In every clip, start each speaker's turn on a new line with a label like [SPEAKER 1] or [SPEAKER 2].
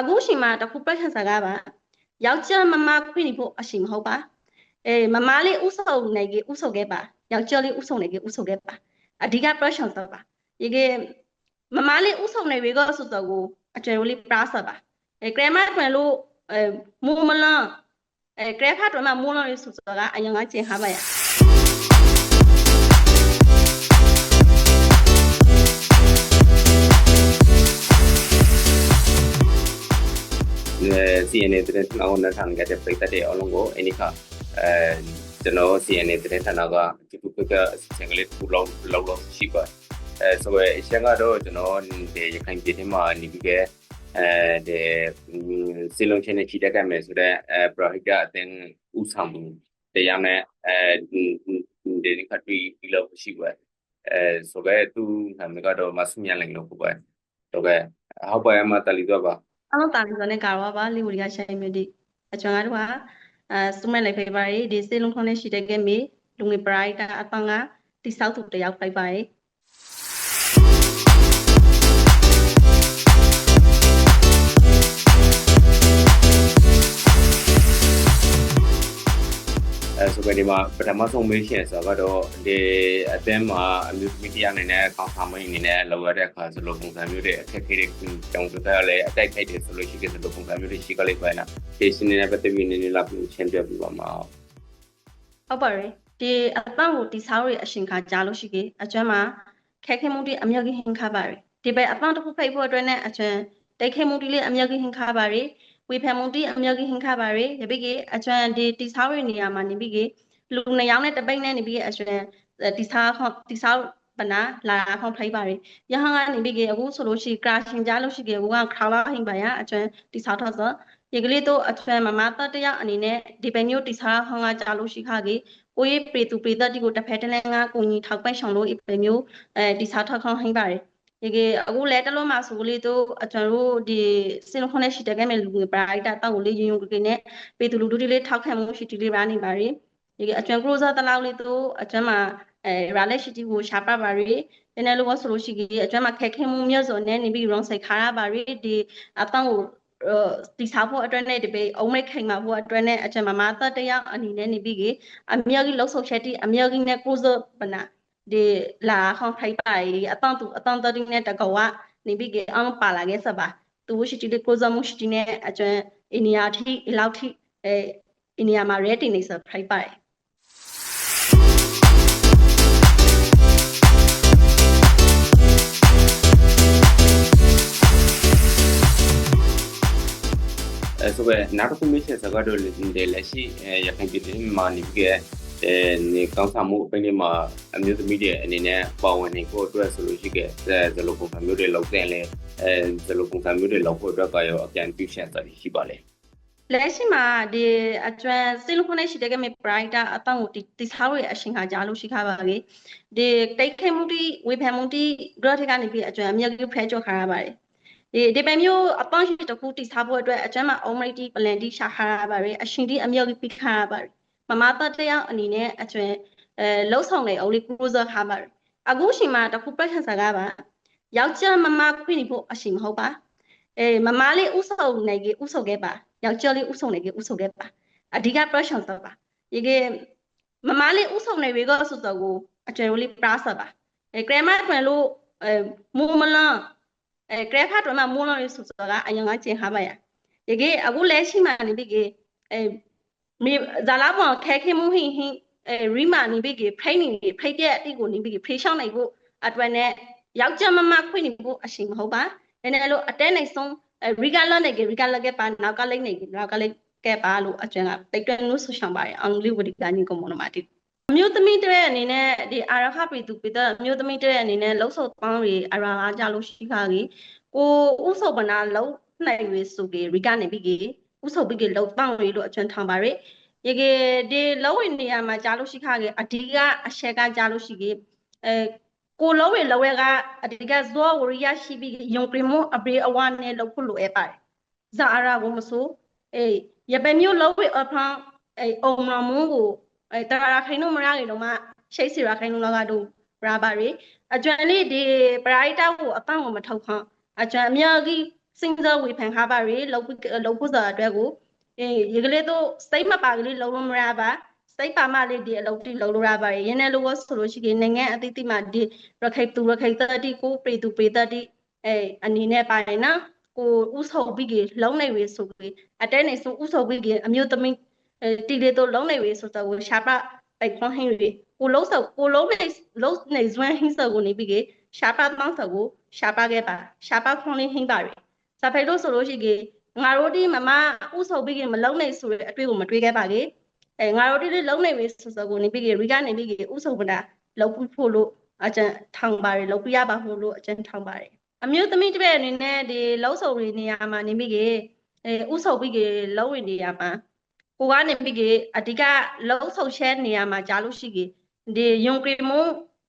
[SPEAKER 1] အခုရှင်မှာတခုပြတ်ခန့်စကားပါယောက်ျားမမခွင့်နေဖို့အရှင်မဟုတ်ပါအဲမမလေးဥဆုံနေကြီးဥဆုံခဲ့ပါယောက်ျားလေးဥဆုံနေကြီးဥဆုံခဲ့ပါအဓိက pressure တော့ပါဒီကမမလေးဥဆုံနေဝေကဆိုတော့ကိုအကျွဲလေး plus ပါအဲ grammar တွင်လို့အဲမူမလန်အဲ graph တွင်မှာမူလန်လေးဆိုတော့ကအရင်ကကျင်ဟာပါရ
[SPEAKER 2] CNA တဲ့ထနာကိုနားထောင်ကြတဲ့ပိတ်တဲ့အလုံးကိုအနိခအဲကျွန်တော် CNA တဲ့ထနာကဒီပုကကအစီအစဉ်ကလေးတစ်ခုလောက်လောက်လောက်ရှိပါအဲဆိုတော့အချက်ကတော့ကျွန်တော်ဒီရခိုင်ပြည်ထဲမှာနေပြီးခဲ့အဲဒီစီလုံးချင်းနဲ့ချီတက်ခဲ့မယ်ဆိုတော့အဲ project အတင်းဥဆောင်မှုတရားနဲ့အဲဒီခတ်ပြီးပြီးလို့ရှိပါအဲဆိုတော့သူနာမည်ကတော့မဆုမြန်လည်းလို့ပေါ့တော့ကဟောက်ပါရမှာတလီတော့ပါ
[SPEAKER 1] အားလုံးတာလီဇော်နဲ့ကာရောပါလီဝီကရှိုင်းမြဒီအကျွမ်းကတော့အဲစမဲလိုက်ဖေးပါရီဒီစေလုံးခေါနဲ့ရှိတဲ့ကဲမီလူငယ်ပရိုက်တာအပန်းကတိဆောက်သူတယောက်ဖိုက်ပါရီ
[SPEAKER 2] အဲဆိုကြဒီမှာပထမဆုံးမေးရှင်ဆိုတော့ဒီအသင်းမှာအမျိုးသမီးတရားအနေနဲ့ကောင်းဆောင်မင်းအနေနဲ့လောက်ရတဲ့အခါဆိုလိုပုံစံမျိုးတွေအခက်အခဲတွေကြောင့်ပြရလဲအတိုက်ခိုက်တယ်ဆိုလို့ရှိခဲ့ဆိုလိုပုံစံမျိုးတွေရှိကြလိမ့်မယ်နော်ဒီစနေနဲ့ပတ်သက်ပြီးနည်းနည်းလောက်ရှင်းပြပြပါမအောင်
[SPEAKER 1] ဟုတ်ပါရီဒီအပန်းကိုတိဆောက်ရအရှင်ခါကြားလို့ရှိကေအကျွမ်းမှာခဲခဲမှုတွေအမြောက်ကြီးဟင်ခါပါရီဒီပဲအပန်းတစ်ခုဖိတ်ဖို့အတွက်နဲ့အကျွမ်းတိုက်ခဲမှုတွေလေးအမြောက်ကြီးဟင်ခါပါရီ ဝေဖန်မှုတွေအမြောက်ကြီးဟင်ခါပါရီဒီပိကေအကျွမ်းဒီတိဆောက်ရနေရာမှာနေပြီးကေလူနှစ်ယောက်နဲ့တပိတ်နဲ့နေပြီးအကျွမ်းတိဆောက်တိဆောက်ပနာလာခေါင်ဖိုက်ပါရီရဟန်းကနေပြီးကေအခုဆိုလို့ရှိကရာရှင်ကြားလို့ရှိကေဘူးကခါလာဟင်ပါရအကျွမ်းတိဆောက်တော့ဆိုဒီကလေးတို့အထွန်းမမတတရအနေနဲ့ဒီပဲမျိုးတိစားဟောင်းကကြားလို့ရှိခါကေကိုရေးပရိသူပရိသတ်တီကိုတစ်ဖက်တစ်လမ်းကကိုကြီးထောက်ပတ်ဆောင်လို့ဒီပဲမျိုးအဲဒီစားထောက်ခေါင်းဟင်းပါတယ် ဒီကအခုလဲတလုံးမှာဆိုလေးတို့အကျွန်တော်တို့ဒီစင်ခွန်နဲ့ရှိတဲ့ကဲမဲ့လူငယ်ပရိုက်တာတောက်ကိုလေးယုံယုံကြည်နဲ့ပေသူလူတို့တွေလေးထောက်ခံမှုရှိတီလေးပါနေပါရီဒီကအကျွန်ကရိုဇာတလောက်လေးတို့အကျွန်မှာအဲရာလက်ရှိတီကိုရှာပါပါရီနည်းနည်းလို့ဆိုလို့ရှိကြီးအကျွမ်းမှာခက်ခဲမှုမျိုးစုံနဲ့နေပြီးရုံးစိတ်ခါရပါရီဒီအတောင်ကိုတိစားဖို့အတွက်နဲ့ဒီပေအုံးမိတ်ခိုင်မှာဖို့အတွက်နဲ့အချက်မမသတ်တရားအနေနဲ့နေပြီးကအမြောက်ကြီးလောက်ဆုပ်ချက်တိအမြောက်ကြီးနဲ့ကိုစပနာ ဒီလာခေါင်ထိုက်ပါရီအတောင်သူအတောင်တတိနဲ့တကောကနေပြီးကအအောင်ပါလာခဲ့စပါသူရှိတီကိုစမှုရှိတီနဲ့အကျွမ်းအိန္ဒိယထိအလောက်ထိအဲအိန္ဒိယမှာ ready နေစဖိုက်ပါရီ
[SPEAKER 2] အဲဆိုတော့နောက်တစ်ခုမေးချက်ဆိုတော့ဒီလက်ရှိရခိုင်ပြည်နယ်မှာနေပြီး ခဲ့အဲကောင်းဆောင်မှုအပိုင်းတွေမှာအမျိုးသမီးတွေအနေနဲ့ပါဝင်နေဖို့အတွက်ဆိုလို့ရှိခဲ့ဇလိုပုံစံမျိုးတွေလောက်တဲ့လဲအဲဇလိုပုံစံမျိုးတွေလောက်ဖို့အတွက်ကရောအပြန်ပြုရှင်းတာရှိပါလေ
[SPEAKER 1] လက်ရှိမှာဒီအကျွမ်းစီလိုခွန်နဲ့ရှိတဲ့ကမြေ brighter အတောင်ကိုတိစားရအရှင်ခါကြားလို့ရှိခါပါလေဒီတိတ်ခဲမှုတိဝေဖန်မှုတိ graph ကနေပြီးအကျွမ်းအမြတ်ကြီးဖဲကြော်ခါရပါတယ်ဒီဒီပဲမျိုးအပေါင်းရှိတခုတိစားဖို့အတွက်အကျွမ်းမှာ almighty plan တိရှာခါရပါတယ်အရှင်တိအမြတ်ကြီးပြီးခါရပါတယ် မမတတယောက်အနေနဲ့အကျွမ်းအဲလှုပ်ဆောင်နေအောင်လေး cruiser ခါပါတယ်အခုရှင်မှာတခုပြတ်ခန့်စကားပါယောက်ျားမမခွင့်နေဖို့အရှင်မဟုတ်ပါအဲမမလေးဥဆုံနေကြီးဥဆုံခဲ့ပါယောက်ျားလေးဥဆုံနေကြီးဥဆုံခဲ့ပါအဓိက pressure တော့ပါဒီကမမလေးဥဆုံနေဝေကဆိုတော့ကိုအကျွမ်းလေး plus ပါအဲ grammar တွင်လို့အဲမူမလန်အဲ graph တွင်မှာမူလန်လေးဆိုတော့ကအရင်ကကျင်ဟာပါရဒီကအခုလဲရှိမှနေပြီကအဲ မေဇာလာပေါ်ခဲခဲမှုဟင်းဟင်းအဲရီမာနေပြီကဖိနေဖိတဲ့အတိကိုနေပြီဖိရှောင်းနိုင်ဖို့အတွက်နဲ့ယောက်ျားမမခွင့်နေဖို့အရှင်မဟုတ်ပါနည်းနည်းလို့အတဲနိုင်ဆုံးရီဂါလနေကရီဂါလကပါနောက်ကလေးနေကနောက်ကလေးကပါလို့အကျွမ်းကတိတ်တွန်းလို့ဆိုဆောင်ပါတယ်အင်္ဂလိပ်ဝိကညီကမနမတိအမျိုးသမီးတဲ့အနေနဲ့ဒီအာရခပရိသူပိတအမျိုးသမီးတဲ့အနေနဲ့လှုပ်ဆော်ပေါင်းတွေအရာလာကြလို့ရှိခါကြီးကိုဥဆောပနာလှုပ်နိုင်ရဆိုကေရီကနေပြီးကေ ဥဆောပြီးကေလှုပ်ပေါင်းတွေလို့အကျွမ်းထောင်ပါရရေကေဒီလှုပ်ဝင်နေရာမှာကြားလို့ရှိခါကေအဒီကအရှက်ကကြားလို့ရှိကေအဲကိုလောဝေလောဝဲကအဒီကဇောဝရိယရှိပြီးယုံပြမအပရိအဝနဲ့လောက်ဖို့လိုအပ်ပါတယ်ဇာအရာကိုမဆိုအေးရပမျိုးလောဝေအဖန်အေးအုံမမုန်းကိုအေးတရာခိုင်လုံးမရလေတော့မှရှိတ်စီရာခိုင်လုံးလောက်ကတော့ရာပါရီအကျွမ်းလေးဒီပရိုက်တာကိုအပန်းကိုမထုတ်ခွန်အကျွမ်းအများကြီး စင်စာဝေဖန်ခါပါရီလောက်လောက်ဖို့စာအတွက်ကိုအေးရေကလေးတို့စိတ်မပါကလေးလုံးလုံးမရပါစိတ်ပါမလေးဒီအလုပ်တိလုံးလို့ရပါရရင်းနေလို့ဆိုလို့ရှိရင်နိုင်ငံအသီးသီးမှာဒီရခိုင်သူရခိုင်တတိကိုပေသူပေတတိအဲအနေနဲ့ပါရင်နော်ကိုဥဆောင်ပြီးကြီးလုံးနေဝေဆိုပြီးအတဲနေဆိုဥဆောင်ပြီးကြီးအမျိုးသမီးတီလေးတို့လုံးနေဝေဆိုတော့ရှာပါပိုက်ခွန်ဟင်းရီကိုလုံးဆောကိုလုံးနေလုံးနေဇွမ်းဟင်းဆောကိုနေပြီးကြီးရှာပါတောင်းဆောကိုရှာပါခဲ့ပါရှာပါခွန်လေးဟင်းပါရီ စာဖေလို့ဆိုလို့ရှိကြီးငါတို့ဒီမမဥဆောင်ပြီးကြီးမလုံးနိုင်ဆိုတဲ့အတွေ့ကိုမတွေ့ခဲ့ပါကြီးအဲငါတို့ဒီလေးလုံးနိုင်ပြီဆိုဆိုကိုနေပြီးကြီးရီကနေပြီးကြီးဥဆောင်ပနာလောက်ဖို့လို့အကျန်ထောင်ပါရီလောက်ပြရပါဖို့လို့အကျန်ထောင်ပါရီအမျိုးသမီးတစ်ပည့်အနေနဲ့ဒီလောက်ဆောင်ရီနေရာမှာနေပြီးကြီးအဲဥဆောင်ပြီးကြီးလုံးဝင်နေရာမှာကိုကနေပြီးကြီးအဓိကလောက်ဆောင်ရှဲနေရာမှာကြားလို့ရှိကြီးဒီယုံကရီမုံ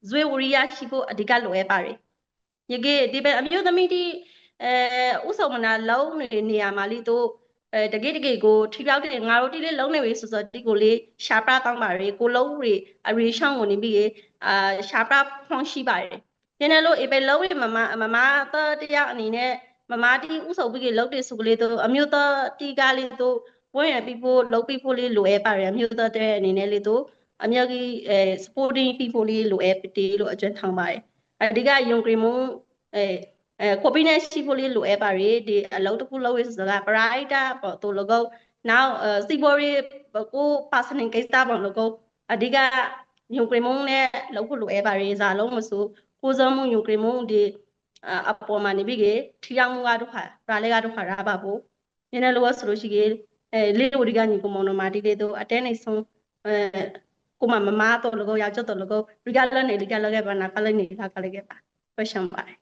[SPEAKER 1] ဇွေဝရီယာရှိဖို့အဓိကလိုအပ်ပါတယ်။ယကေဒီပဲအမျိုးသမီးဒီ အဲဥဆောင်မနာလုံးနေနေရာမှာလေးတို့အဲတကယ်တကယ်ကိုထိပြောက်တဲ့ငါတို့ဒီလေးလုံးနေပြီဆိုဆိုဒီကိုလေးရှာပရာတောင်းပါရယ်ကိုလုံးရီအရီရှောင်းကိုနေပြီးအာရှာပရာဖွန်ရှိပါတယ်။ဒီနေ့လို့အေပဲလုံးရီမမမမတရားအနေနဲ့မမတီဥဆောင်ပြီးလောက်တဲ့စုကလေးတို့အမျိုးသားတီကားလေးတို့ဝင်ရပြီးဖို့လောက်ပြီးဖို့လေးလိုအပ်ပါတယ်အမျိုးသားတဲ့အနေနဲ့လေးတို့အမျိုးကြီးအဲ supporting people လေးလိုအပ်တယ်လို့အကြံထောင်ပါတယ်အဓိကယုံကြည်မှုအဲ အဲ copy နဲ့ရှိဖို့လေးလိုအပ်ပါတယ်ဒီအလုပ်တစ်ခုလုပ်ရစကား brighter ပေါ့တူလကော now စီပေါ်ရီကို personal case တာပေါ့လကောအဓိကယုံကြည်မှုနဲ့လုပ်ဖို့လိုအပ်ပါတယ်ဇာလုံးမဆိုကိုစောမှုယုံကြည်မှုဒီအပေါ်မှာနေပြီးကြထီအောင်မှုကတော့ခါရာလေးကတော့ခါရပါဖို့နည်းနည်းလိုဆိုလို့ရှိရင်အဲလေးဝဒီကညီကမောင်တော်မာတီလေးတို့အတဲနေဆုံးအဲကိုမမမတော့လကောယောက်ျတော့လကောရီကလည်းနေရီကလည်းပဲနာကလည်းနေတာကလည်းပဲပတ်ရှံပါတယ်